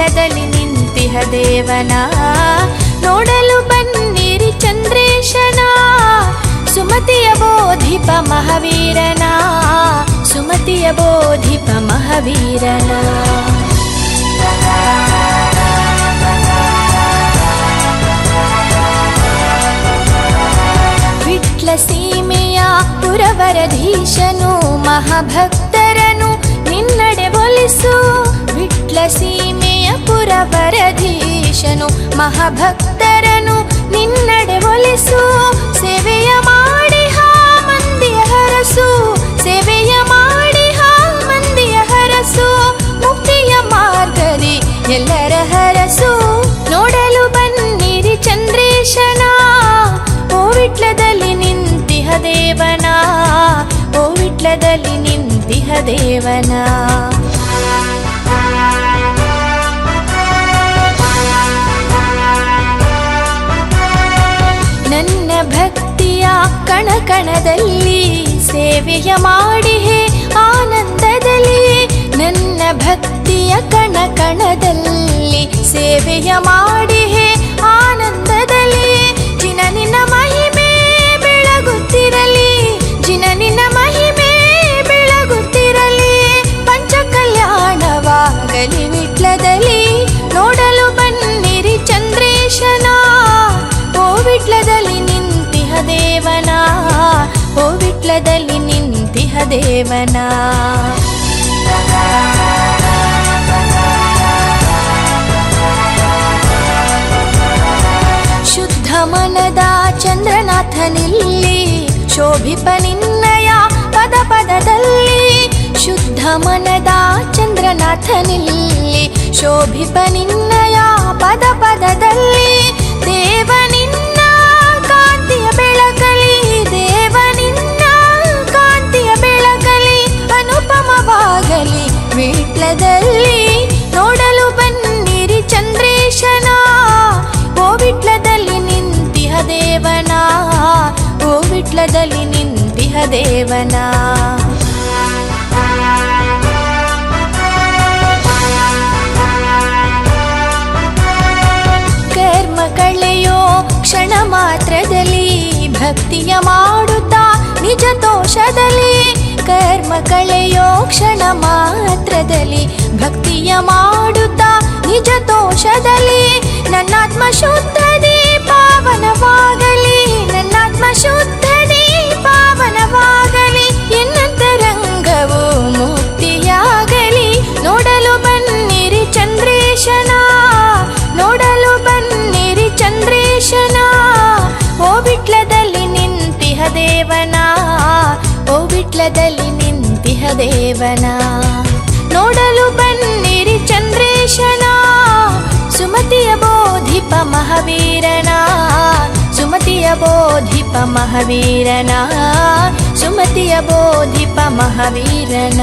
ವಿಟ್ಲದಲ್ಲಿ ನಿಂತಿಹ ದೇವನ ನೋಡಲು ಬನ್ನಿರಿ ಚಂದ್ರೇಶನ ಸುಮತಿಯ ಬೋಧಿಪ ಮಹಾವೀರನ ಸುಮತಿಯ ಬೋಧಿಪ ಮಹಾವೀರನ ವಿಟ್ಲ ಸೀಮೆಯ ಪುರವರಧೀಶನು ಮಹಾಭಕ್ತರನು ಪುರವರಧೀಶನು ಮಹಾಭಕ್ತರನು ನಿನ್ನಡೆ ಒಲಿಸು. ಸೇವೆಯ ಮಾಡಿ ಹಾ ಮಂದಿಯ ಹರಸು. ಸೇವೆಯ ಮಾಡಿ ಹಾ ಮಂದಿಯ ಹರಸು. ಮುಕ್ತಿಯ ಮಾರ್ಗದಿ ಎಲ್ಲರ ಹರಸು. ನೋಡಲು ಬನ್ನಿರಿ ಚಂದ್ರೇಶನ. ಓವಿಟ್ಲದಲ್ಲಿ ವಿಟ್ಲದಲ್ಲಿ ನಿಂತಿಹ ದೇವನ. ಓವಿಟ್ಲದಲ್ಲಿ ವಿಟ್ಲದಲ್ಲಿ ನಿಂತಿಹ ದೇವನ. ಭಕ್ತಿಯ ಕಣಕಣದಲ್ಲಿ ಸೇವೆಯ ಮಾಡಿಹೆ ಆನಂದದಲ್ಲಿ ನನ್ನ ಭಕ್ತಿಯ ಕಣಕಣದಲ್ಲಿ ಸೇವೆಯ ಮಾಡಿಹೆ ಓ ವಿಟ್ಲದಲ್ಲಿ ನಿಂತಿಹ ದೇವನ ಶುದ್ಧ ಮನದ ಚಂದ್ರನಾಥನಿಲ್ಲಿ ಶೋಭಿಪ ನಿನ್ನಯ ಪದ ಪದದಲ್ಲಿ. ಶುದ್ಧ ಮನದ ಚಂದ್ರನಾಥನಿಲ್ಲಿ ಶೋಭಿಪ ನಿನ್ನಯ ಪದ ಪದದಲ್ಲಿ. ವಿಟ್ಲದಲ್ಲಿ ನಿಂತಿಹ ದೇವನ ಕರ್ಮ ಕಳೆಯೋ ಕ್ಷಣ ಮಾತ್ರದಲ್ಲಿ ಭಕ್ತಿಯ ಮಾಡುತ್ತಾ ನಿಜ ದೋಷದಲ್ಲಿ ಕರ್ಮ ಕಳೆಯೋ ಕ್ಷಣ ಮಾತ್ರದಲ್ಲಿ ಭಕ್ತಿಯ ಮಾಡುತ್ತಾ ನಿಜ ದೋಷದಲ್ಲಿ ನನ್ನಾತ್ಮ ಶುದ್ಧದಿ ಪಾವನವಾಗಲಿ ನನ್ನಾತ್ಮ ಶುದ್ಧದಿ ಓ ವಿಟ್ಲದಲ್ಲಿ ನಿಂತಿಹ ದೇವನ. ನೋಡಲು ಬನ್ನಿರಿ ಚಂದ್ರೇಶನ. ಸುಮತಿಯ ಬೋಧಿಪ ಮಹಾವೀರನ. ಸುಮತಿಯ ಬೋಧಿಪ ಮಹಾವೀರನ. ಸುಮತಿಯ ಬೋಧಿಪ ಮಹಾವೀರನ.